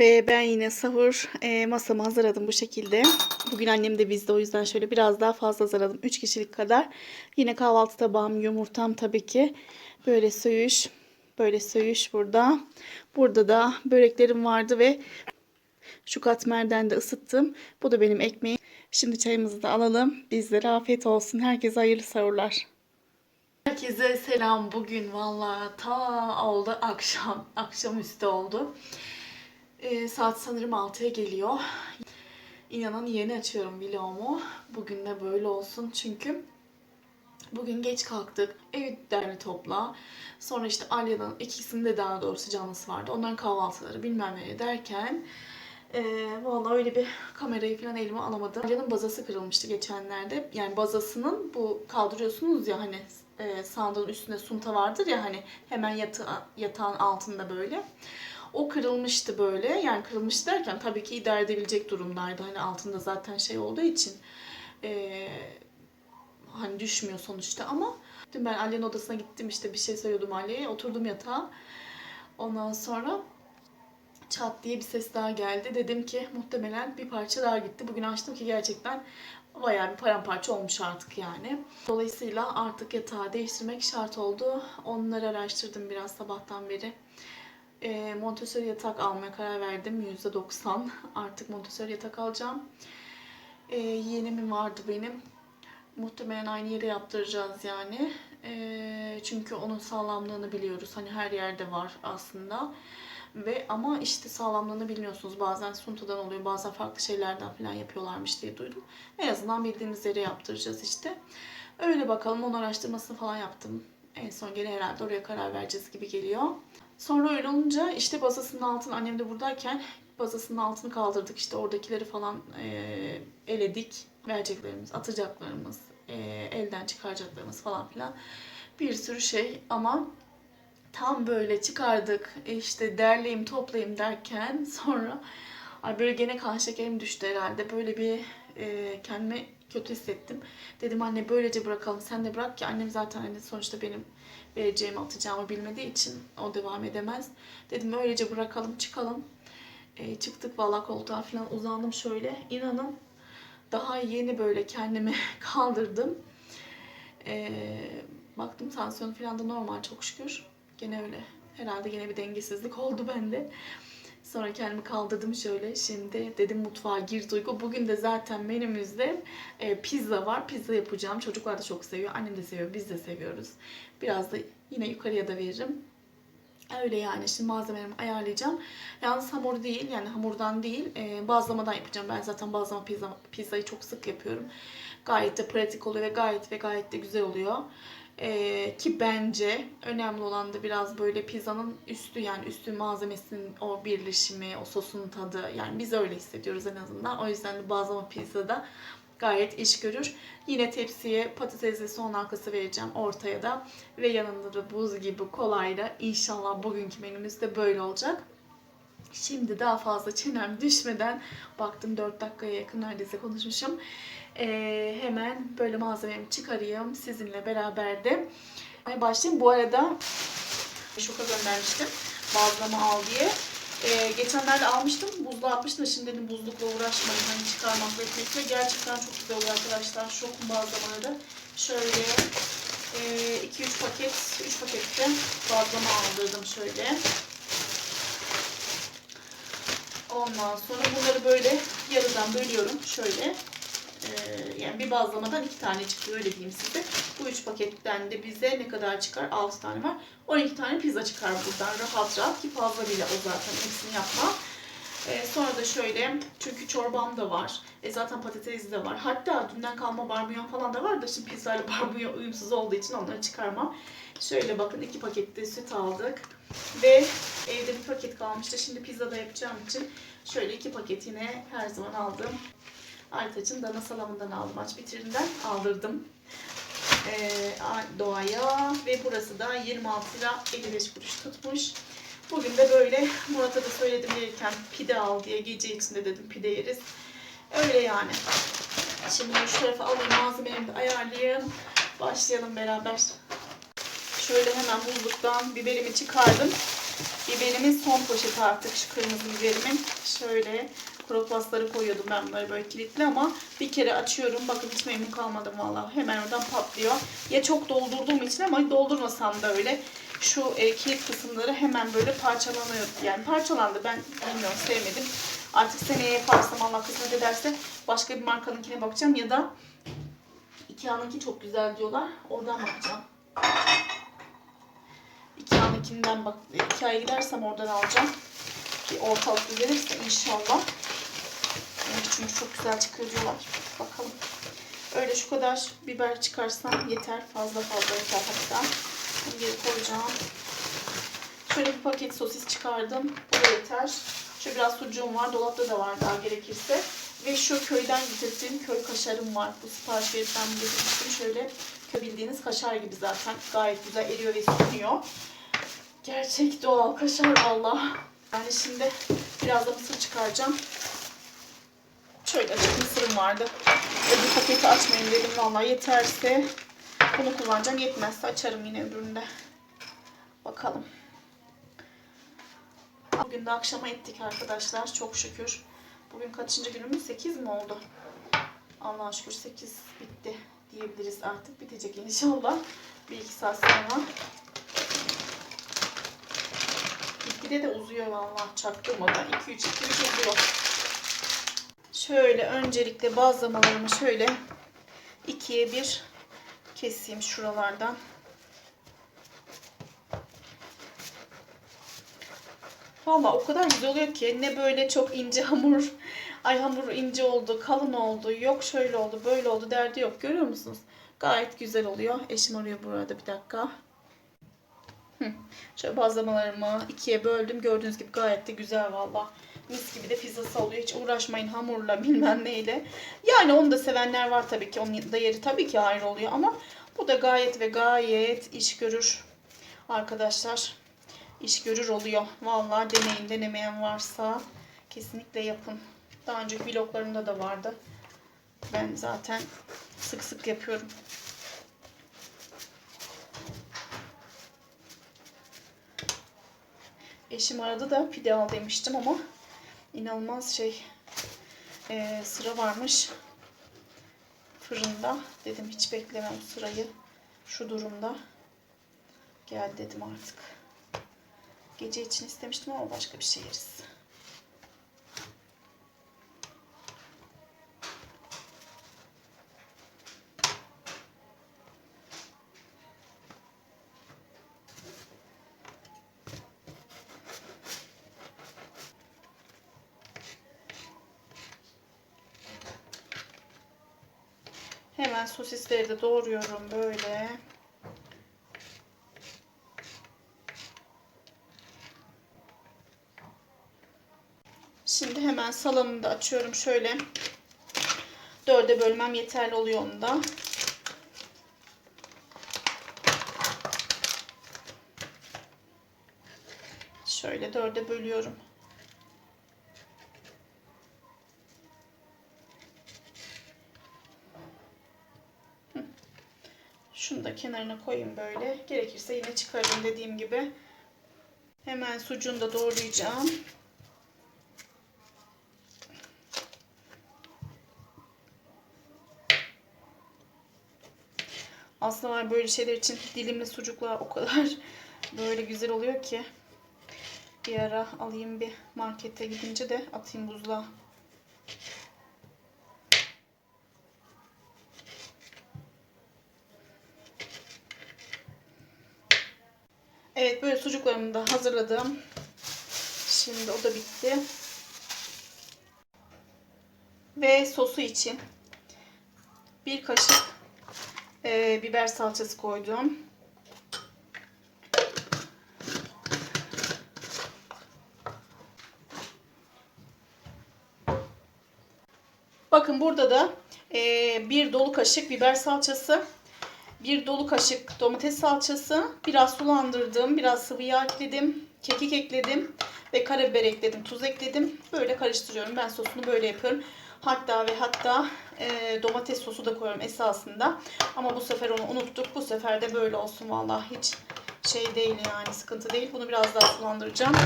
Ve ben yine sahur e, masamı hazırladım bu şekilde. Bugün annem de bizde o yüzden şöyle biraz daha fazla hazırladım. 3 kişilik kadar. Yine kahvaltı tabağım, yumurtam tabii ki. Böyle söğüş. Böyle söğüş burada. Burada da böreklerim vardı ve şu katmerden de ısıttım. Bu da benim ekmeğim. Şimdi çayımızı da alalım. Bizlere afiyet olsun. Herkese hayırlı sahurlar. Herkese selam. Bugün valla ta oldu akşam. Akşamüstü oldu. Ee, saat sanırım 6'ya geliyor. İnanın yeni açıyorum vlogumu. Bugün de böyle olsun çünkü bugün geç kalktık. Evi derli topla. Sonra işte Alya'nın ikisinde daha doğrusu canlısı vardı. Onların kahvaltıları bilmem ne derken ee, vallahi öyle bir kamerayı falan elime alamadım. Alya'nın bazası kırılmıştı geçenlerde. Yani bazasının bu kaldırıyorsunuz ya hani e, sandığın üstünde sunta vardır ya hani hemen yata, yatağın altında böyle. O kırılmıştı böyle. Yani kırılmış derken tabii ki idare edebilecek durumdaydı. Hani altında zaten şey olduğu için e, hani düşmüyor sonuçta ama dün ben Alya'nın odasına gittim işte bir şey söylüyordum Alya'ya. Oturdum yatağa. Ondan sonra çat diye bir ses daha geldi. Dedim ki muhtemelen bir parça daha gitti. Bugün açtım ki gerçekten bayağı bir paramparça olmuş artık yani. Dolayısıyla artık yatağı değiştirmek şart oldu. Onları araştırdım biraz sabahtan beri. E, Montessori yatak almaya karar verdim. %90 artık Montessori yatak alacağım. E, yeğenimin vardı benim. Muhtemelen aynı yere yaptıracağız yani. E, çünkü onun sağlamlığını biliyoruz. Hani her yerde var aslında. Ve ama işte sağlamlığını bilmiyorsunuz. Bazen suntadan oluyor, bazen farklı şeylerden falan yapıyorlarmış diye duydum. En azından bildiğimiz yere yaptıracağız işte. Öyle bakalım. Onun araştırmasını falan yaptım. En son gene herhalde oraya karar vereceğiz gibi geliyor. Sonra öyle olunca işte bazasının altını annem de buradayken bazasının altını kaldırdık. İşte oradakileri falan e, eledik. Vereceklerimiz, atacaklarımız, e, elden çıkaracaklarımız falan filan. Bir sürü şey ama tam böyle çıkardık e, işte derleyim toplayayım derken sonra ay böyle gene kan şekerim düştü herhalde. Böyle bir e, kendimi kötü hissettim. Dedim anne böylece bırakalım sen de bırak ki annem zaten hani sonuçta benim vereceğimi atacağımı bilmediği için o devam edemez. Dedim öylece bırakalım çıkalım. E, çıktık valla koltuğa falan uzandım şöyle. İnanın daha yeni böyle kendimi kaldırdım. E, baktım tansiyon falan da normal çok şükür. Gene öyle herhalde gene bir dengesizlik oldu bende. Sonra kendimi kaldırdım şöyle. Şimdi dedim mutfağa gir Duygu. Bugün de zaten menümüzde e, pizza var. Pizza yapacağım. Çocuklar da çok seviyor. Annem de seviyor. Biz de seviyoruz. Biraz da yine yukarıya da veririm. Öyle yani. Şimdi malzemelerimi ayarlayacağım. Yalnız hamur değil. Yani hamurdan değil. E, bazlamadan yapacağım. Ben zaten bazlama pizza, pizzayı çok sık yapıyorum. Gayet de pratik oluyor ve gayet ve gayet de güzel oluyor. Ee, ki bence önemli olan da biraz böyle pizzanın üstü yani üstü malzemesinin o birleşimi, o sosun tadı yani biz öyle hissediyoruz en azından. O yüzden de bazlama pizzada gayet iş görür. Yine tepsiye patatesli soğan halkası vereceğim ortaya da ve yanında da buz gibi kolayla inşallah bugünkü menümüz de böyle olacak. Şimdi daha fazla çenem düşmeden baktım 4 dakikaya yakın neredeyse konuşmuşum. Ee, hemen böyle malzememi çıkarayım sizinle beraber de. Başlayayım. Bu arada şoka göndermiştim bazlama al diye. Ee, geçenlerde almıştım. Buzluğa atmıştım. Şimdi dedim buzlukla uğraşmayın. Hani çıkarmakla etmekle. Gerçekten çok güzel oluyor arkadaşlar. Şok bazlamaları. Şöyle 2-3 e, paket, 3 pakette bazlama aldırdım şöyle. Ondan sonra bunları böyle yarıdan bölüyorum. Şöyle. Ee, yani bir bazlamadan iki tane çıkıyor öyle diyeyim size. Bu üç paketten de bize ne kadar çıkar? 6 tane var. 12 tane pizza çıkar buradan rahat rahat ki fazla bile o zaten hepsini yapma. Ee, sonra da şöyle çünkü çorbam da var. E zaten patatesi de var. Hatta dünden kalma barbunya falan da var da şimdi pizza ile barbunya uyumsuz olduğu için onları çıkarmam. Şöyle bakın iki pakette süt aldık. Ve evde bir paket kalmıştı. Şimdi pizza da yapacağım için şöyle iki paket yine her zaman aldım. Aytaç'ın dana salamından aldım. Aç bitirinden aldırdım. Ee, doğaya ve burası da 26 lira 55 kuruş tutmuş. Bugün de böyle Murat'a da söyledim gelirken pide al diye gece içinde dedim pide yeriz. Öyle yani. Şimdi şu tarafa alayım malzemelerimi de ayarlayayım. Başlayalım beraber. Şöyle hemen buzluktan biberimi çıkardım. Biberimin son poşeti artık şu kırmızı biberimin. Şöyle kropasları koyuyordum ben bunları böyle kilitli ama bir kere açıyorum. Bakın hiç memnun kalmadım vallahi. Hemen oradan patlıyor. Ya çok doldurduğum için ama doldurmasam da öyle. Şu e, kilit kısımları hemen böyle parçalanıyor. Yani parçalandı. Ben bilmiyorum sevmedim. Artık seneye yaparsam Allah kısmet ederse başka bir markanınkine bakacağım ya da Ikea'nınki çok güzel diyorlar. Oradan bakacağım. Ikea'nınkinden bak. Ikea'ya gidersem oradan alacağım. Ki ortalık düzelirse inşallah. Çünkü çok güzel çıkıyor diyorlar. Bakalım. Öyle şu kadar biber çıkarsam yeter. Fazla fazla yeter hatta. Bunu geri koyacağım. Şöyle bir paket sosis çıkardım. Bu da yeter. Şöyle biraz sucuğum var. Dolapta da var daha gerekirse. Ve şu köyden getirdiğim köy kaşarım var. Bu sipariş bunu getirmiştim. Şöyle bildiğiniz kaşar gibi zaten. Gayet güzel eriyor ve sünüyor. Gerçek doğal kaşar valla. Yani şimdi biraz da mısır çıkaracağım. Şöyle açık mısırım vardı. Öbür paketi açmayayım dedim valla yeterse bunu kullanacağım. Yetmezse açarım yine öbüründe. Bakalım. Bugün de akşama ettik arkadaşlar. Çok şükür. Bugün kaçıncı günümüz? 8 mi oldu? Allah'a şükür 8 bitti diyebiliriz artık. Bitecek inşallah. Bir iki saat sonra. Gitgide de uzuyor vallahi çaktırmadan. 2-3 2-3 uzuyor. Şöyle öncelikle bazlamalarımı şöyle ikiye bir keseyim şuralardan. Valla o kadar güzel oluyor ki ne böyle çok ince hamur ay hamur ince oldu kalın oldu yok şöyle oldu böyle oldu derdi yok görüyor musunuz? Gayet güzel oluyor. Eşim arıyor burada bir dakika. Hı. Şöyle bazlamalarımı ikiye böldüm. Gördüğünüz gibi gayet de güzel valla. Mis gibi de pizzası oluyor. Hiç uğraşmayın hamurla bilmem neyle. Yani onu da sevenler var tabii ki. Onun da yeri tabii ki ayrı oluyor ama bu da gayet ve gayet iş görür. Arkadaşlar iş görür oluyor. Vallahi deneyin denemeyen varsa kesinlikle yapın. Daha önceki vloglarımda da vardı. Ben zaten sık sık yapıyorum. Eşim aradı da pide al demiştim ama inanılmaz şey e, sıra varmış fırında. Dedim hiç beklemem sırayı şu durumda. Gel dedim artık. Gece için istemiştim ama başka bir şey yeriz. Hemen sosisleri de doğruyorum böyle. Şimdi hemen salamını da açıyorum şöyle. Dörde bölmem yeterli oluyor onu da. Şöyle dörde bölüyorum. Da kenarına koyayım böyle. Gerekirse yine çıkarım dediğim gibi. Hemen sucuğunu da doğrayacağım. Aslında var böyle şeyler için dilimli sucuklar o kadar böyle güzel oluyor ki. Bir ara alayım bir markete gidince de atayım buzluğa. Evet böyle sucuklarımı da hazırladım. Şimdi o da bitti. Ve sosu için bir kaşık e, biber salçası koydum. Bakın burada da e, bir dolu kaşık biber salçası, bir dolu kaşık domates salçası, biraz sulandırdım, biraz sıvı yağ ekledim, kekik ekledim ve karabiber ekledim, tuz ekledim. Böyle karıştırıyorum. Ben sosunu böyle yapıyorum. Hatta ve hatta e, domates sosu da koyuyorum esasında. Ama bu sefer onu unuttuk. Bu sefer de böyle olsun vallahi hiç şey değil yani sıkıntı değil. Bunu biraz daha sulandıracağım.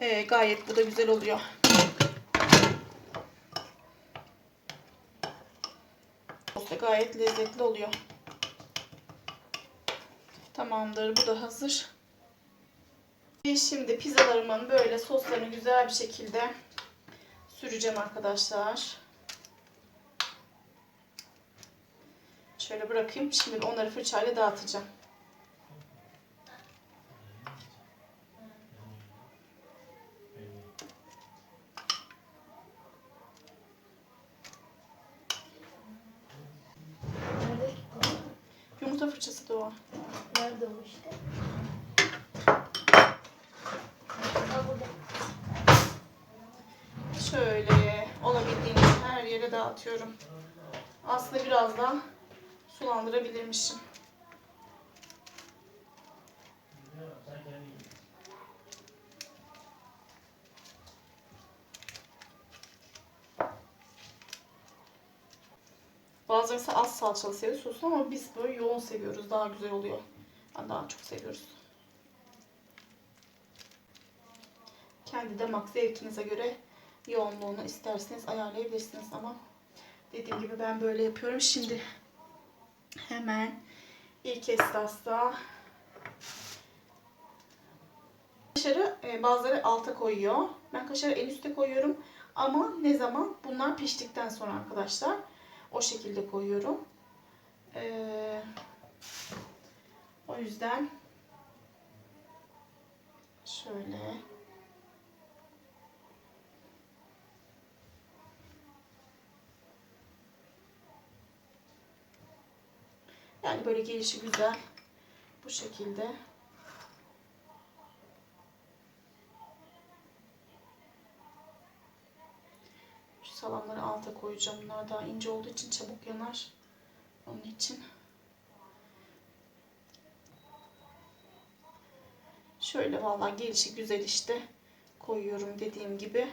Ee, gayet bu da güzel oluyor. Sos da gayet lezzetli oluyor. Tamamdır. Bu da hazır. Ve şimdi pizzalarımın böyle soslarını güzel bir şekilde süreceğim arkadaşlar. Şöyle bırakayım. Şimdi onları fırçayla dağıtacağım. Nerede ki konu? Yumurta fırçası da o. Nerede o işte? Ha burada. Şöyle olabildiğince her yere dağıtıyorum. Aslında biraz daha sulandırabilirmişim. Bazıları ise az salçalı seviyor soslu ama biz böyle yoğun seviyoruz. Daha güzel oluyor. Ben daha çok seviyoruz. Kendi damak zevkinize göre yoğunluğunu isterseniz ayarlayabilirsiniz ama dediğim gibi ben böyle yapıyorum. Şimdi hemen ilk esnasda kaşarı e, bazıları alta koyuyor. Ben kaşarı en üste koyuyorum. Ama ne zaman? Bunlar piştikten sonra arkadaşlar. O şekilde koyuyorum. Ee, o yüzden şöyle Yani böyle gelişi güzel. Bu şekilde. Şu salamları alta koyacağım. Bunlar daha ince olduğu için çabuk yanar. Onun için. Şöyle vallahi gelişi güzel işte. Koyuyorum dediğim gibi.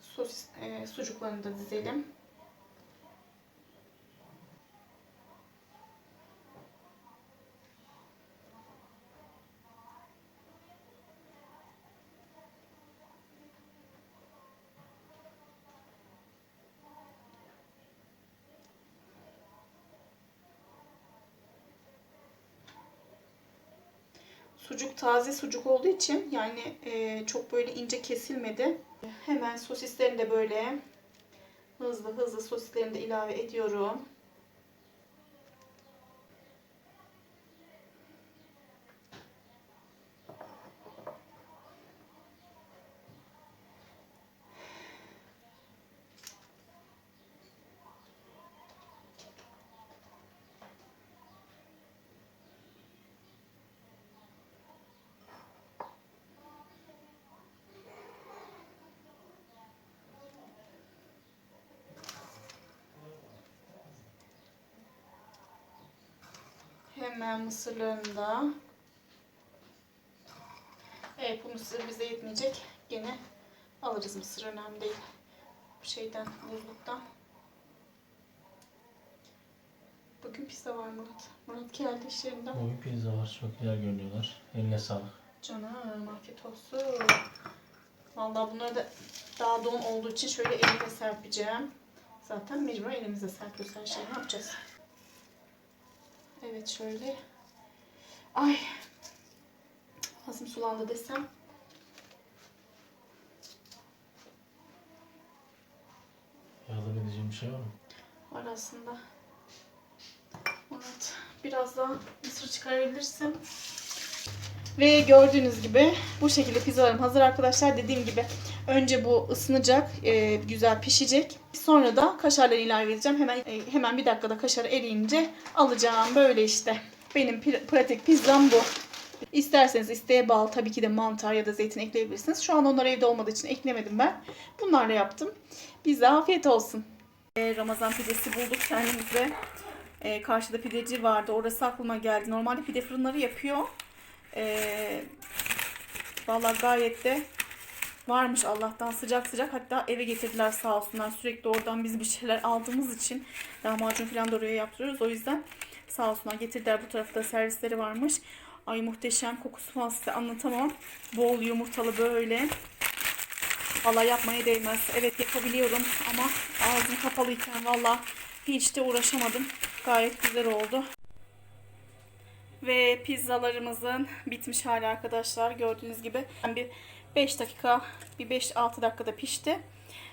Sosis, e, sucuklarını da dizelim. Sucuk taze sucuk olduğu için yani e, çok böyle ince kesilmedi. Hemen sosislerini de böyle hızlı hızlı sosislerini de ilave ediyorum. Hemen mısırlarını da. Evet bu mısır bize yetmeyecek. Gene alırız mısır önemli değil. Bu şeyden buzluktan. Bugün pizza var Murat. Murat geldi iş yerinden. Bugün pizza var. Çok güzel görünüyorlar. Eline sağlık. Canım afiyet olsun. Vallahi bunları da daha don olduğu için şöyle elime serpeceğim. Zaten mecbur elimize serpiyoruz her şeyi. Ne yapacağız? Evet şöyle. Ay. Ağzım sulandı desem. Yardım edeceğim bir şey var mı? Var aslında. Evet. Biraz daha mısır çıkarabilirsin. Ve gördüğünüz gibi bu şekilde pizzalarım hazır arkadaşlar. Dediğim gibi önce bu ısınacak, e, güzel pişecek. Sonra da kaşarları ilave edeceğim. Hemen e, hemen bir dakikada kaşarı eriyince alacağım. Böyle işte. Benim pratik pizzam bu. İsterseniz isteğe bağlı tabii ki de mantar ya da zeytin ekleyebilirsiniz. Şu an onlar evde olmadığı için eklemedim ben. Bunlarla yaptım. Bize afiyet olsun. E, Ramazan pidesi bulduk kendimize. E, karşıda pideci vardı. Orası aklıma geldi. Normalde pide fırınları yapıyor. E, Valla gayet de varmış Allah'tan sıcak sıcak. Hatta eve getirdiler sağ olsunlar. Sürekli oradan biz bir şeyler aldığımız için lahmacun falan da oraya yaptırıyoruz. O yüzden sağ olsunlar getirdiler. Bu tarafta servisleri varmış. Ay muhteşem kokusu falan size anlatamam. Bol yumurtalı böyle. Valla yapmaya değmez. Evet yapabiliyorum ama ağzım kapalıyken valla hiç de uğraşamadım. Gayet güzel oldu. Ve pizzalarımızın bitmiş hali arkadaşlar. Gördüğünüz gibi bir 5 dakika, bir 5-6 dakikada pişti.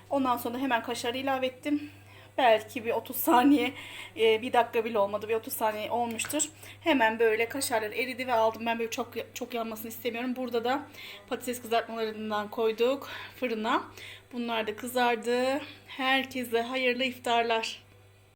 Ondan sonra hemen kaşarı ilave ettim. Belki bir 30 saniye, e, bir dakika bile olmadı. Bir 30 saniye olmuştur. Hemen böyle kaşarlar eridi ve aldım. Ben böyle çok çok yanmasını istemiyorum. Burada da patates kızartmalarından koyduk fırına. Bunlar da kızardı. Herkese hayırlı iftarlar.